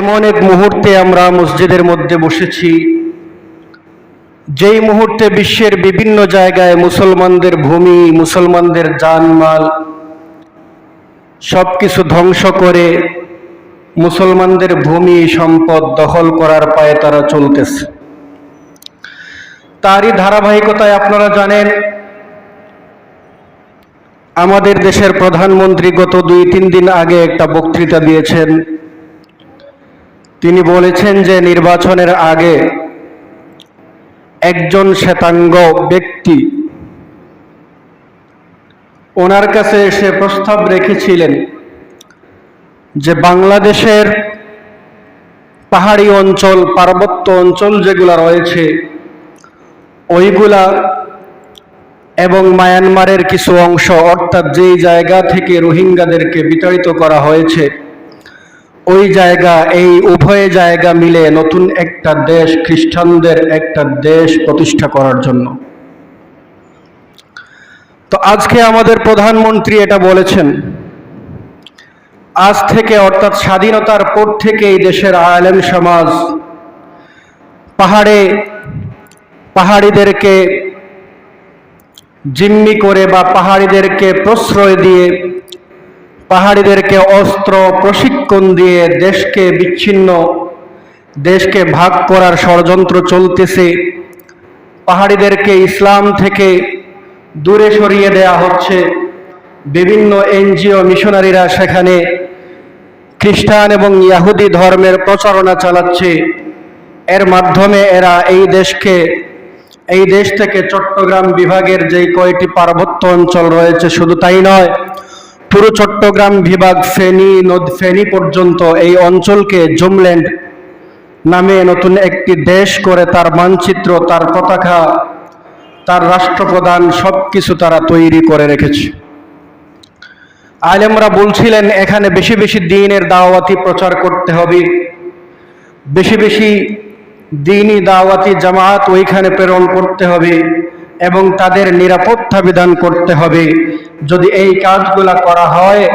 এমন এক মুহূর্তে আমরা মসজিদের মধ্যে বসেছি, যেই মুহূর্তে বিশ্বের বিভিন্ন জায়গায় মুসলমানদের ভূমি, মুসলমানদের জানমাল সব কিছু ধ্বংস করে মুসলমানদের ভূমি, সম্পদ দখল করার পায়ে তারা চলতেছে। তারই ধারাবাহিকতায় আপনারা জানেন, আমাদের দেশের প্রধানমন্ত্রী গত দুই তিন দিন আগে একটা বক্তৃতা দিয়েছেন। তিনি বলেছেন যে নির্বাচনের আগে একজন শ্বেতাঙ্গ ব্যক্তি ওনার কাছে এসে প্রস্তাব রেখেছিলেন যে বাংলাদেশের পাহাড়ি অঞ্চল, পার্বত্য অঞ্চল যেগুলা রয়েছে, ওইগুলা এবং মায়ানমারের কিছু অংশ, অর্থাৎ যেই জায়গা থেকে রোহিঙ্গাদেরকে বিতাড়িত করা হয়েছে ওই জায়গা, এই উভয় জায়গা মিলে নতুন একটা দেশ, খ্রিস্টানদের একটা দেশ প্রতিষ্ঠা করার জন্য। তো আজকে আমাদের প্রধানমন্ত্রী এটা বলেছেন, আজ থেকে অর্থাৎ স্বাধীনতার পর থেকে এই দেশের আলেম সমাজ পাহাড়ে, পাহাড়িদেরকে জিম্মি করে বা পাহাড়িদেরকে প্রশ্রয় দিয়ে পাহাড়িদেরকে অস্ত্র, প্রশিক্ষণ দিয়ে দেশকে বিচ্ছিন্ন, দেশকে ভাগ করার ষড়যন্ত্র চলতেছে। পাহাড়িদেরকে ইসলাম থেকে দূরে সরিয়ে দেয়া হচ্ছে। বিভিন্ন এনজিও মিশনারিরা সেখানে খ্রিস্টান এবং ইয়াহুদি ধর্মের প্রচারণা চালাচ্ছে। এর মাধ্যমে এরা এই দেশকে, এই দেশ থেকে চট্টগ্রাম বিভাগের যে কয়টি পার্বত্য অঞ্চল রয়েছে, শুধু তাই নয় পুরো চট্টগ্রাম বিভাগ ফেনী নদ ফেনী পর্যন্ত এই অঞ্চলকে জুমল্যান্ড নামে নতুন একটি দেশ করে তার মানচিত্র, তার পতাকা, তার রাষ্ট্রপ্রধান সব কিছু তারা তৈরি করে রেখেছে। আলেমরা বলছিলেন, এখানে বেশি বেশি দিনের দাওয়াতি প্রচার করতে হবে। বেশি বেশি দিনই দাওয়াতি জামাত ওইখানে প্রেরণ করতে হবে। এবং তাদের নিরাপত্তা বিধান করতে হবে। যদি এই কাজগুলা করা হয়,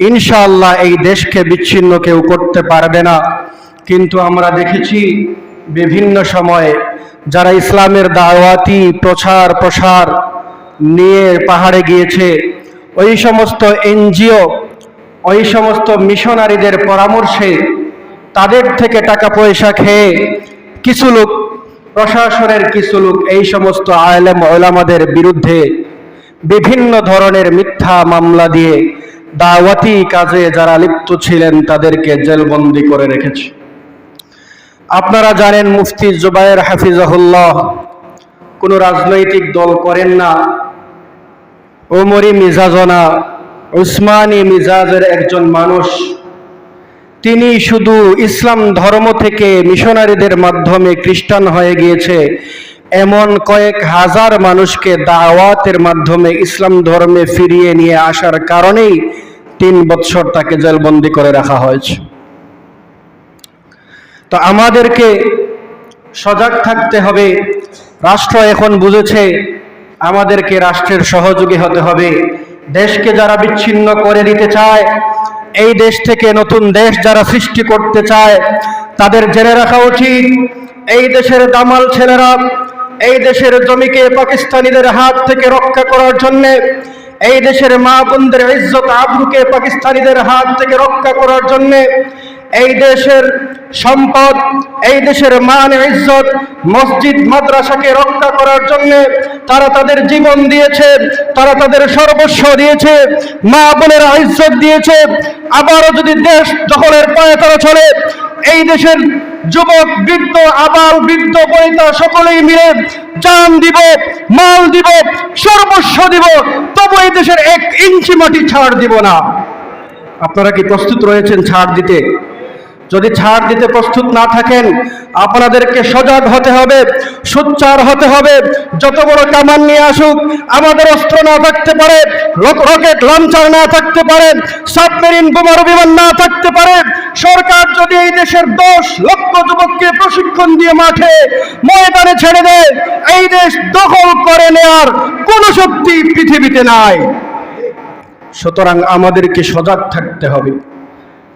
ইনশাআল্লাহ এই দেশকে বিচ্ছিন্ন কেউ করতে পারবে না। কিন্তু আমরা দেখেছি বিভিন্ন সময়ে যারা ইসলামের দাওয়াতি প্রচার প্রসার নিয়ে পাহাড়ে গিয়েছে, ওই সমস্ত এনজিও, ওই সমস্ত মিশনারিদের পরামর্শে তাদের থেকে টাকা পয়সা খেয়ে কিছু লোক প্রশাসনের কিছু লোক এই সমস্ত আলেম ওলামাদের বিরুদ্ধে বিভিন্ন ধরনের মিথ্যা মামলা দিয়ে দাওয়াতি কাজে যারা লিপ্ত ছিলেন, তাদেরকে জেলবন্দি করে রেখেছে। আপনারা জানেন মুফতি জুবায়ের হাফিজাহুল্লাহ কোনো রাজনৈতিক দল করেন না। ওমরি মিজাজনা, উসমানী মিজাজের একজন মানুষ তিনি শুধু ইসলাম ধর্ম থেকে মিশনারিদের মাধ্যমে খ্রিস্টান হয়ে গিয়েছে। এমন কয়েক হাজার মানুষকে দাওয়াতের মাধ্যমে ইসলাম ধর্মে ফিরিয়ে নিয়ে আসার কারণেই তিন বৎসর তাকে জেলবন্দি করে রাখা হয়েছে। তো আমাদেরকে সজাগ থাকতে হবে। রাষ্ট্র এখন বুঝেছে, আমাদেরকে রাষ্ট্রের সহযোগী হতে হবে। দেশকে যারা বিচ্ছিন্ন করে দিতে চায়, এই দেশ থেকে নতুন দেশ যারা সৃষ্টি করতে চায়, তাদের জেনে রাখা উচিত, এই দেশের দামাল ছেলেরা, এই দেশের জমিকে পাকিস্তানিদের হাত থেকে রক্ষা করার জন্য, এই দেশের মা বোনদের ইজ্জত আবরুকে পাকিস্তানিদের হাত থেকে রক্ষা করার জন্য এই দেশের সম্পদ, এই দেশের মান, ইজ্জত, মসজিদ, মাদ্রাসাকে রক্ষা করার জন্য তারা তাদের জীবন দিয়েছে, তারা তাদের সর্বস্ব দিয়েছে, মা বোনের ইজ্জত দিয়েছে। আবারও যদি দেশ দখলের পায়ে তারা চলে, এই দেশের যুবক, বৃদ্ধ, আবাল, বৃদ্ধ, বনিতা সকলেই মিলে জান দিব, মাল দিব, সর্বস্ব দিব, তবু এই দেশের এক ইঞ্চি মাটি ছাড় দিব না। আপনারা কি প্রস্তুত রয়েছেন ছাড় দিতে? যদি ছাড় দিতে প্রস্তুত না থাকেন, আপনাদেরকে সজাগ হতে হবে, সোচ্চার হতে হবে। যত বড় কামান নিয়ে আসুক, আমাদের অস্ত্র না থাকতে পারে রকেট লঞ্চার না থাকতে পারে, সাবমেরিন বোমার বিমান না থাকতে পারে, সরকার যদি এই দেশের দশ লক্ষ যুবককে প্রশিক্ষণ দিয়ে মাঠে, ময়দানে ছেড়ে দেয়, এই দেশ দখল করে নেয়ার কোনো শক্তি পৃথিবীতে নাই। সুতরাং আমাদেরকে সজাগ থাকতে হবে।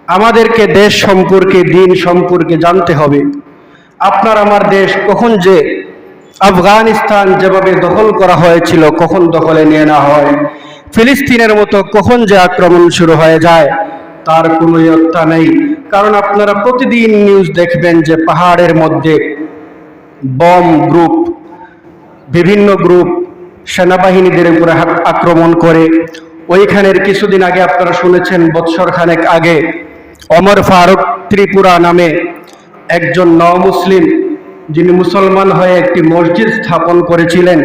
আমাদেরকে দেশ সম্পর্কে, দিন সম্পর্কে জানতে হবে। আপনার আমার দেশ কখন যে আফগানিস্তান যেভাবে দখল করা হয়েছিল, কখন দখলে নিয়ে নেওয়া হয়, ফিলিস্তিনের মতো কখন যে আক্রমণ শুরু হয়ে যায়, তার কোনো ইয়ত্তা নেই। কারণ আপনারা প্রতিদিন নিউজ দেখবেন যে পাহাড়ের মধ্যে বম গ্রুপ, বিভিন্ন গ্রুপ সেনাবাহিনীদের উপরে আক্রমণ করে। ওইখানের কিছুদিন আগে আপনারা শুনেছেন বৎসর খানেক আগে অমর ফারুক ত্রিপুরা নামে একজন ন মুসলিম যিনি মুসলমান হয়ে একটি মসজিদ স্থাপন করেছিলেন,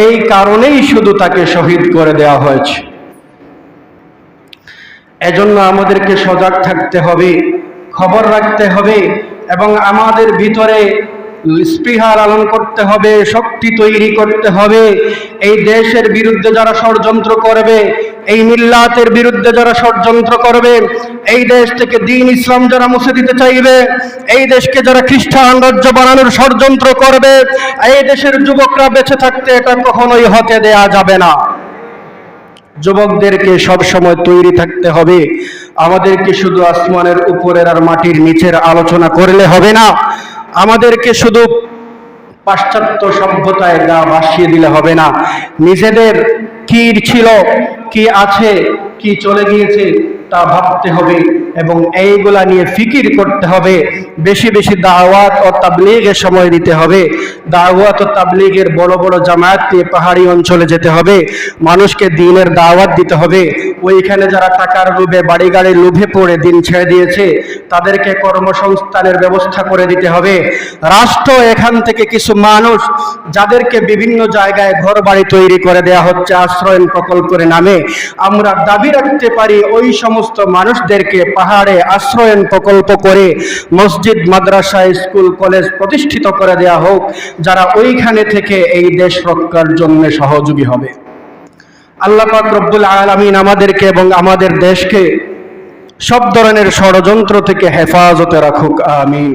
এই কারণেই শুধু তাকে শহীদ করে দেওয়া হয়েছে। এজন্য আমাদেরকে সজাগ থাকতে হবে, খবর রাখতে হবে এবং আমাদের ভিতরে স্পৃহা লালন করতে হবে, শক্তি তৈরি করতে হবে। এই দেশের বিরুদ্ধে যারা ষড়যন্ত্র করবে, এই মিল্লাতের বিরুদ্ধে যারা ষড়যন্ত্র করবে, এই দেশ থেকে দিন ইসলাম যারা মুছে দিতে চাইবে, এই দেশকে যারা খ্রিস্টান রাজ্য বানানোর ষড়যন্ত্র করবে, এই দেশের যুবকরা বেঁচে থাকতে এটা কখনোই হতে দেয়া যাবে না। যুবকদেরকে সব সময় তৈরি থাকতে হবে। আমাদেরকে শুধু আসমানের উপরের আর মাটির নিচের আলোচনা করলে হবে না। আমাদেরকে শুধু পাশ্চাত্য সভ্যতায় গা ভাসিয়ে দিলে হবে না। নিজেদের কি ছিল, কি আছে, কি চলে গিয়েছে তা ভাবতে হবে। এবং এইগুলা নিয়ে ফিকির করতে হবে, বেশি বেশি দাওয়াত ও তাবলিগের সময় দিতে হবে। দাওয়াত ও তাবলিগের বড় বড় জামায়াত নিয়ে পাহাড়ি অঞ্চলে যেতে হবে, মানুষকে দিনের দাওয়াত দিতে হবে। ওইখানে যারা টাকার লোভে বাড়ি গাড়ি লোভে পড়ে দিন ছেড়ে দিয়েছে, তাদেরকে কর্মসংস্থানের ব্যবস্থা করে দিতে হবে। রাষ্ট্র এখান থেকে কিছু মানুষ যাদেরকে বিভিন্ন জায়গায় ঘর বাড়ি তৈরি করে দেয়া হচ্ছে আশ্রয়ন প্রকল্পের নামে, আমরা দাবি রাখতে পারি ওই সমস্ত মানুষদেরকে পাহাড়ে আশ্রয়ন প্রকল্প করে মসজিদ, মাদ্রাসা, স্কুল, কলেজ প্রতিষ্ঠিত করে দেয়া হোক, যারা ওইখানে থেকে এই দেশ রক্ষার জন্য সহযোগী হবে। আল্লাহ পাক রব্বুল আলমিন আমাদেরকে এবং আমাদের দেশকে সব ধরনের ষড়যন্ত্র থেকে হেফাজতে রাখুক, আমিন।